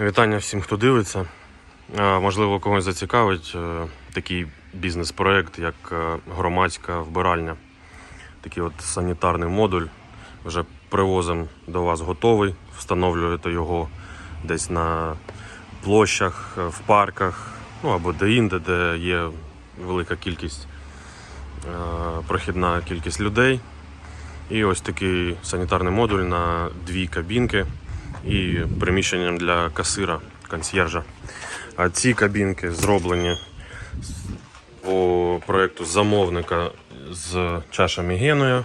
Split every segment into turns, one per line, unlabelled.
Вітання всім, хто дивиться. Е, Можливо, когось зацікавить е, такий бізнес-проект, як е, громадська вбиральня. Такий от санітарний модуль. Вже привозимо до вас готовий, встановлюєте його десь на площах, в парках, ну або де-інде, де є велика кількість, прохідна кількість людей. І ось такий санітарний модуль на дві кабінки і приміщенням для касира, консьєржа. А ці кабінки зроблені по проєкту замовника з чашами Генуя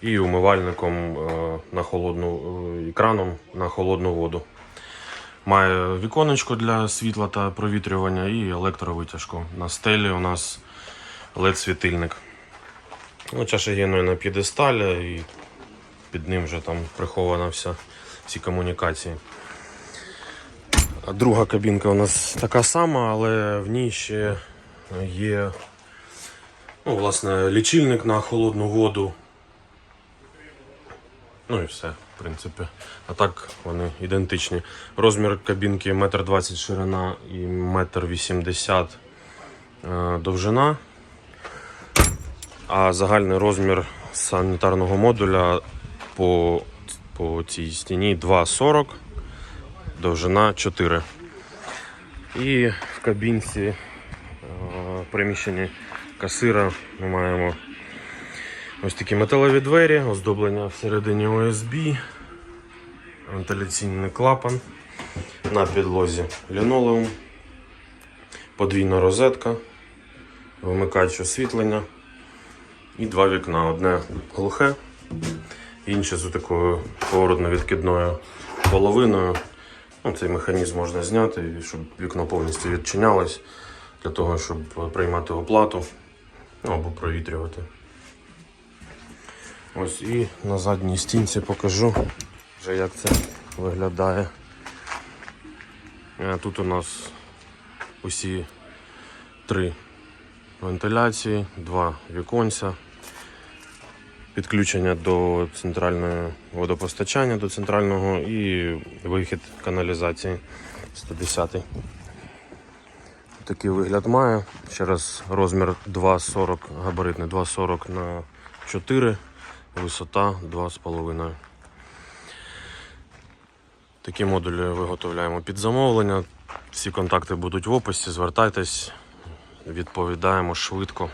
і умивальником е, на холодну е, екраном на холодну воду. Має віконечко для світла та провітрювання і електровитяжку. На стелі у нас LED-світильник. Ну, чаша Генуя на п'єдесталі і під ним вже там прихована вся, всі комунікації. Друга кабінка у нас така сама, але в ній ще є ну, власне, лічильник на холодну воду. Ну і все, в принципі. А так вони ідентичні. Розмір кабінки 1,20 м ширина і 1,80 м довжина. А загальний розмір санітарного модуля по, по цій стіні 2,40, довжина 4. І в кабінці е, в приміщенні касира ми маємо ось такі металеві двері, оздоблення всередині USB, вентиляційний клапан, на підлозі лінолеум, подвійна розетка, вимикач освітлення. І два вікна. Одне глухе, інше з такою поворотно-відкидною половиною. Ну, цей механізм можна зняти, щоб вікно повністю відчинялось для того, щоб приймати оплату ну, або провітрювати. Ось і на задній стінці покажу, вже як це виглядає. Е, Тут у нас усі три вентиляції, два віконця, підключення до центрального водопостачання до центрального і вихід каналізації 110. Такий вигляд має. Ще раз розмір 2,40, габаритний 2,40 на 4, висота 2,5. Такі модулі виготовляємо під замовлення. Всі контакти будуть в описі, звертайтесь відповідаємо швидко.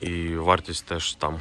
І вартість теж там.